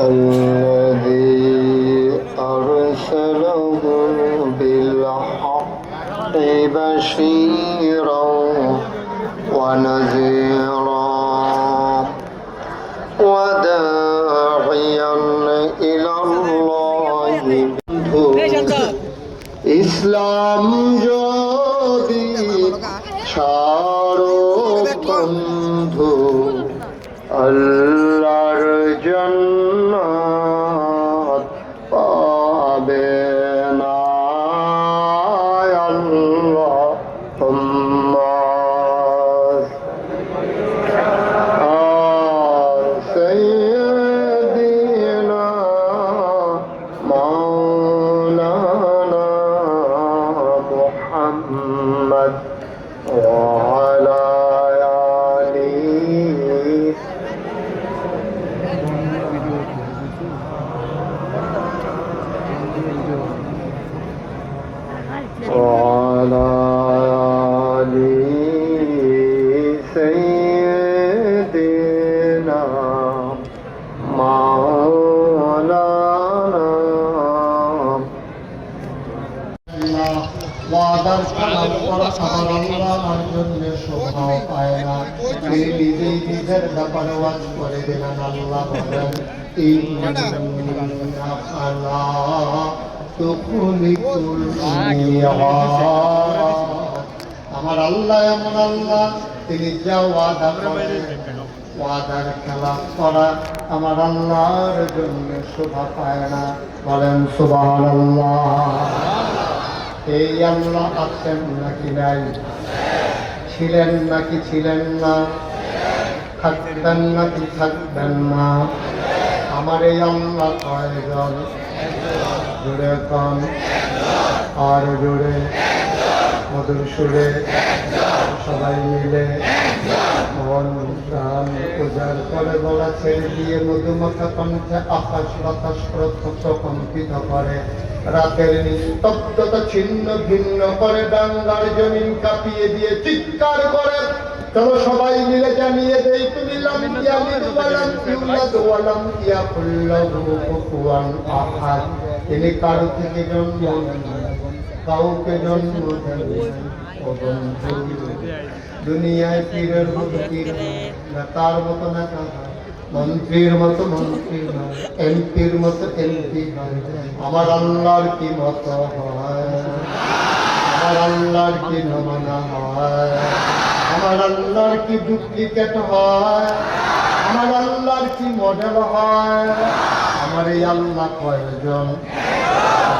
الذي أرسله بالحق بشيرا ونذيرا ওয়াদার কালাম করা আমার আল্লাহর জন্য শোভা পায় না তিনি নিজেই নিজের ব্যাপারে ওয়াজ করে দিলেন আল্লাহ বলেন আল্লাহ আমার আল্লাহ এমন আল্লাহ তিনি ওয়াদার খেলা করা আমার আল্লাহর জন্য শোভা পায় না। বলেন, সুবহানাল্লাহ। এই আল্লাহ আছেন নাকি নাই? ছিলেন নাকি ছিলেন না? থাকবেন নাকি থাকবেন না? আমার এই আল্লাহ কয়জন? জুড়ে কন আর জুড়ে মধুর সুরে সবাই মিলে উজাড় করে গলা ছেড়ে দিয়ে কণ্ঠে আকাশ বাতাস করে। রাতের নিস্তব্ধতা ছিন্ন ভিন্ন করে ডাঙ্গার জমিন কাঁপিয়ে দিয়ে চিৎকার করে। চলো সবাই মিলে জানিয়ে দেই, তুমি লাম তিনি কারও থেকে জন্ম কাউকে জন্ম বন্ধু দুনিয়ায় পীরের মতো পীর নয়, না তার মতো না মন্ত্রীর মতো মন্ত্রী নয় এমপির মতো এমপি হয়। আমার আল্লাহর কি মতো হয়? আমার আল্লাহর কি নমনা হয়? আমার আল্লাহর কি ডুপ্লিকেট হয়? আমার আল্লাহর কি মডেল হয়? আমার এই আল্লাহ কয়জন?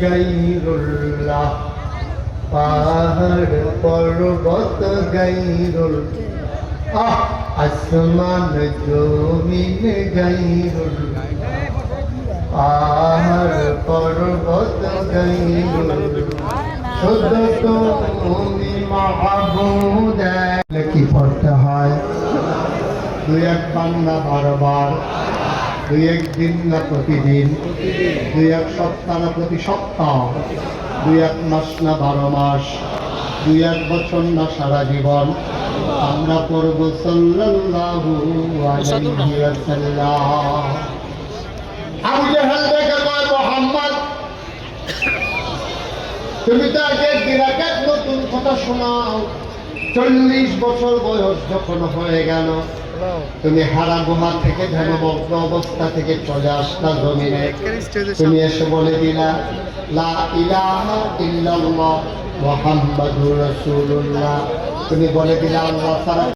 গাইরুল্লাহ পাহাড় পর্বত গাইরুল আসমান জমিন গাইরুল আর পর্বত গাইরুল শুধু তুমি মাহবুদ। কি পড়তে হয়? দুই এক বান্না বারবার দুই এক দিন না প্রতিদিন দুই এক সপ্তাহ না প্রতি সপ্তাহ দুই এক মাস না বারো মাস দুই এক বছর না সারা জীবন। আমরা পড়ব সাল্লাল্লাহু আলাইহি ওয়াসাল্লাম। আবু জাহেল দেখে কয়, মোহাম্মদ, তুমি তো আগে নতুন কথা শোনাও। চল্লিশ বছর বয়স যখন হয়ে গেল তুমি হারা গুহা থেকে ধ্যানমগ্ন অবস্থা থেকে চলে আসলা জমিনে। তুমি এসে বলে দিলা, লা ইলাহা ইল্লাল্লাহ মুহাম্মাদুর রাসূলুল্লাহ। তুমি বলে দিলা, আল্লাহ